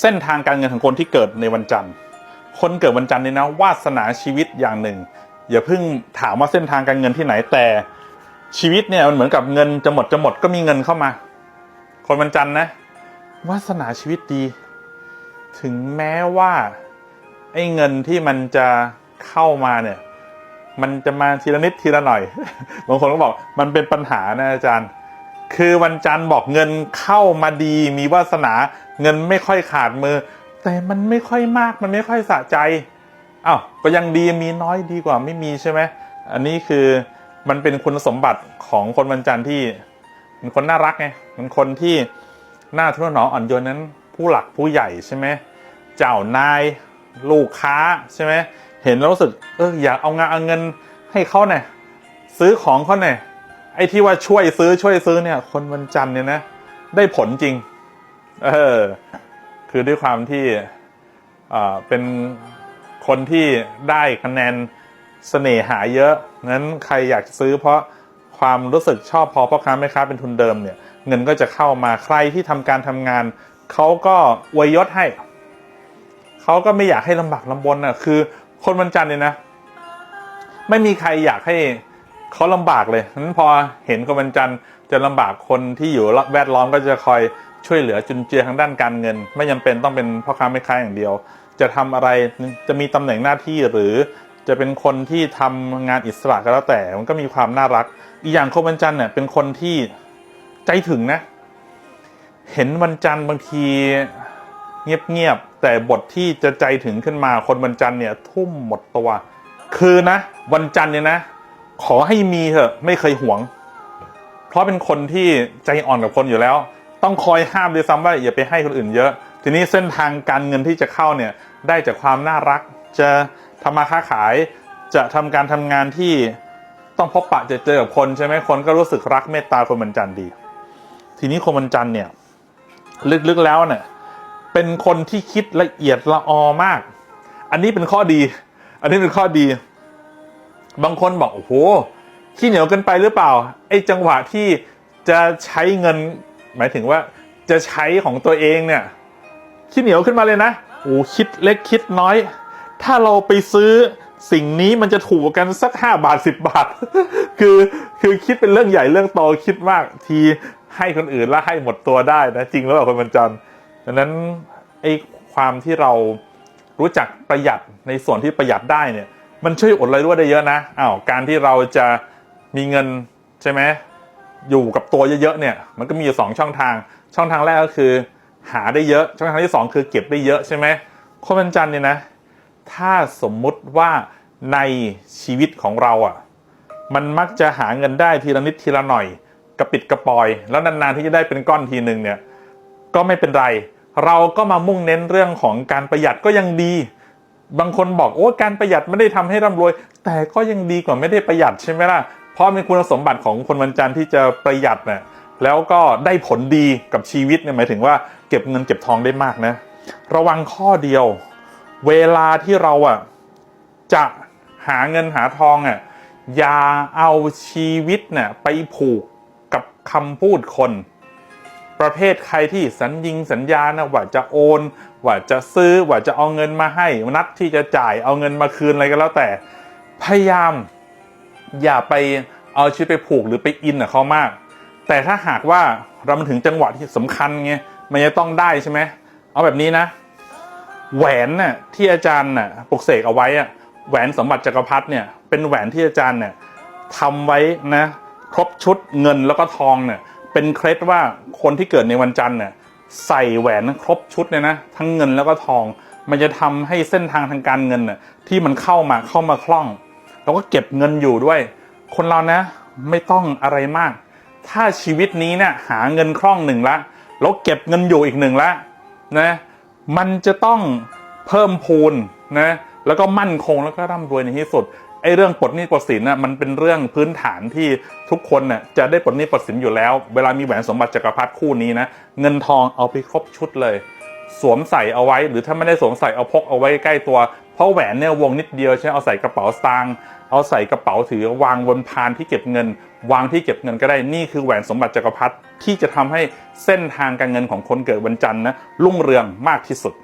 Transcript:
เส้นทางการเงินของคนที่เกิดในวันจันทร์ คนเกิดวันจันทร์เนี่ยนะวาสนาชีวิตอย่างหนึ่ง อย่าเพิ่งถามว่าเส้นทางการเงินที่ไหนแต่ชีวิตเนี่ยมันเหมือนกับเงินจะหมดจะหมดก็มีเงินเข้ามา คนวันจันทร์นะวาสนาชีวิตดี ถึงแม้ว่าไอ้เงินที่มันจะเข้ามาเนี่ย มันจะมาทีละนิดทีละหน่อยบางคนก็บอกมันเป็นปัญหานะอาจารย์ คือวันจันทร์บอกเงินเข้ามาดีมีวาสนาเงินไม่ค่อยขาดมือ แต่มันไม่ค่อยมากมันไม่ค่อยสะใจอ้าวก็ยังดีมีน้อยดีกว่าไม่มีใช่ไหมอันนี้คือมันเป็นคุณสมบัติของคนวันจันทร์ที่เป็นคนน่ารักไงเป็นคนที่น่าทุนหนออ่อนโยนนั้น ผู้หลักผู้ใหญ่ใช่ไหมเจ้านายลูกค้าใช่ไหมเห็นแล้วรู้สึกเอออยากเอางานเอาเงินให้เขาหน่อยซื้อของเขาหน่อย ไอ้ที่ว่าช่วยซื้อช่วยซื้อเนี่ย คนวันจันทร์เนี่ยนะ ได้ผลจริง เออ คือด้วยความที่อ่าเป็นคนที่ได้คะแนนเสน่หาเยอะงั้นใครอยากซื้อเพราะความรู้สึกชอบพอพ่อค้าแม่ค้าเป็นทุนเดิมเนี่ย เงินก็จะเข้ามาใครที่ทำการทำงานเขาก็อวยยศให้เขาก็ไม่อยากให้ลำบากลำบนน่ะคือ คนวันจันทร์เนี่ยนะ ไม่มีใครอยากให้ เขาลำบากเลยนั้นพอเห็นคนวันจันทร์จะลำบากคนที่อยู่แวดล้อมก็จะคอยช่วยเหลือจุนเจือทางด้านการเงิน ไม่จำเป็นต้องเป็นพ่อค้าแม่ค้าอย่างเดียว จะทำอะไรจะมีตำแหน่งหน้าที่หรือจะเป็นคนที่ทำงานอิสระก็แล้วแต่มันก็มีความน่ารัก อีกอย่างคนวันจันทร์เนี่ยเป็นคนที่ใจถึงนะ เห็นวันจันทร์บางทีเงียบๆแต่บทที่จะใจถึงขึ้นมาคนวันจันทร์เนี่ยทุ่มหมดตัว คือนะ วันจันทร์เนี่ยนะ ขอให้มีเถอะไม่เคยหวง เพราะเป็นคนที่ใจอ่อนกับคนอยู่แล้ว ต้องคอยห้ามด้วยซ้ำว่าอย่าไปให้คนอื่นเยอะ ทีนี้เส้นทางการเงินที่จะเข้าเนี่ยได้จากความน่ารัก จะทำมาค้าขาย จะทำการทำงานที่ต้องพบปะจอเจอกับคนใช่ไหมคนก็รู้สึกรักเมตตาคนวันจันดี ทีนี้คนวันจันเนี่ยลึกๆแล้วเนี่ยเป็นคนที่คิดละเอียดละออมาก อันนี้เป็นข้อดี อันนี้เป็นข้อดี บางคนบอกโอ้โหขี้เหนียวเกินไปหรือเปล่าไอ้จังหวะที่จะใช้เงิน หมายถึงว่าจะใช้ของตัวเองเนี่ยขี้เหนียวขึ้นมาเลยนะโอ้คิดเล็กคิดน้อย ถ้าเราไปซื้อสิ่งนี้มันจะถูกกันสักห้าบาทสิบบาท คือคือคิดเป็นเรื่องใหญ่เรื่องโตคิดมากทีให้คนอื่นแล้วให้หมดตัวได้นะจริงแล้วคนบรรจันดังนั้นไอ้ความที่เรารู้จักประหยัดในส่วนที่ประหยัดได้เนี่ย มันช่วยอดรายรั่วได้เยอะนะอ้าวการที่เราจะมีเงินใช่ไหมอยู่กับตัวเยอะๆเนี่ยมันก็มีอยู่สองช่องทาง ช่องทางแรกก็คือ หาได้เยอะ ช่องทางที่สองคือเก็บได้เยอะใช่ไหมคนวันจันทร์เนี่ยนะ ถ้าสมมุติว่าในชีวิตของเราอะ่ะมันมักจะหาเงินได้ทีละนิดทีละหน่อย กระปิดกระปอย แล้วนานๆที่จะได้เป็นก้อนทีหนึ่งเนี่ยก็ไม่เป็นไร เราก็มามุ่งเน้นเรื่องของการประหยัดก็ยังดี บางคนบอกโอ้การประหยัดไม่ได้ทำให้ร่ำรวย แต่ก็ยังดีกว่าไม่ได้ประหยัดใช่ไหมล่ะ เพราะเป็นคุณสมบัติของคนวันจันทร์ที่จะประหยัดเนี่ยแล้วก็ได้ผลดีกับชีวิตเนี่ยหมายถึงว่าเก็บเงินเก็บทองได้มากนะ ระวังข้อเดียว เวลาที่เราอะจะหาเงินหาทองอะอย่าเอาชีวิตเนี่ยไปผูกกับคำพูดคน ประเภทใครที่สัญญิงสัญญานะว่าจะโอน ว่าจะซื้อว่าจะเอาเงินมาให้นัดที่จะจ่ายเอาเงินมาคืนอะไรก็แล้วแต่ พยายามอย่าไปเอาชีวิตไปผูกหรือไปอินกับเขามาก แต่ถ้าหากว่าเรามันถึงจังหวะที่สำคัญไงมันจะต้องได้ใช่ไหมเอาแบบนี้นะ แหวนน่ะที่อาจารย์น่ะปลุกเสกเอาไว้อะแหวนสมบัติจักรพรรดิเนี่ยเป็นแหวนที่อาจารย์เนี่ยทำไว้นะครบชุดเงินแล้วก็ทองเนี่ย เป็นเคล็ดว่าคนที่เกิดในวันจันทร์เนี่ยใส่แหวนครบชุดเนี่ยนะทั้งเงินแล้วก็ทอง มันจะทำให้เส้นทางทางการเงินน่ะที่มันเข้ามาเข้ามาคล่อง แล้วก็เก็บเงินอยู่ด้วย คนเรานะไม่ต้องอะไรมาก ถ้าชีวิตนี้เนี่ยหาเงินคล่องหนึ่งละแล้วเก็บเงินอยู่อีกหนึ่งละนะมันจะต้องเพิ่มพูนนะแล้วก็มั่นคงแล้วก็ร่ำรวยในที่สุด ไอ้เรื่องปลดหนี้ปลดสินน่ะมันเป็นเรื่องพื้นฐานที่ทุกคนน่ะจะได้ปลดหนี้ปลดสินอยู่แล้ว เวลามีแหวนสมบัติจักรพรรดิคู่นี้นะเงินทองเอาไปครบชุดเลย สวมใส่เอาไว้ หรือถ้าไม่ได้สวมใส่เอาพกเอาไว้ใกล้ตัว เพราะแหวนเนี่ยวงนิดเดียวใช่ไหมเอาใส่กระเป๋าสตางค์เอาใส่กระเป๋าถือวางบนพานที่เก็บเงิน วางที่เก็บเงินก็ได้นี่คือแหวนสมบัติจักรพรรดิที่จะทำให้เส้นทางการเงินของคนเกิดวันจันทร์นะรุ่งเรืองมากที่สุด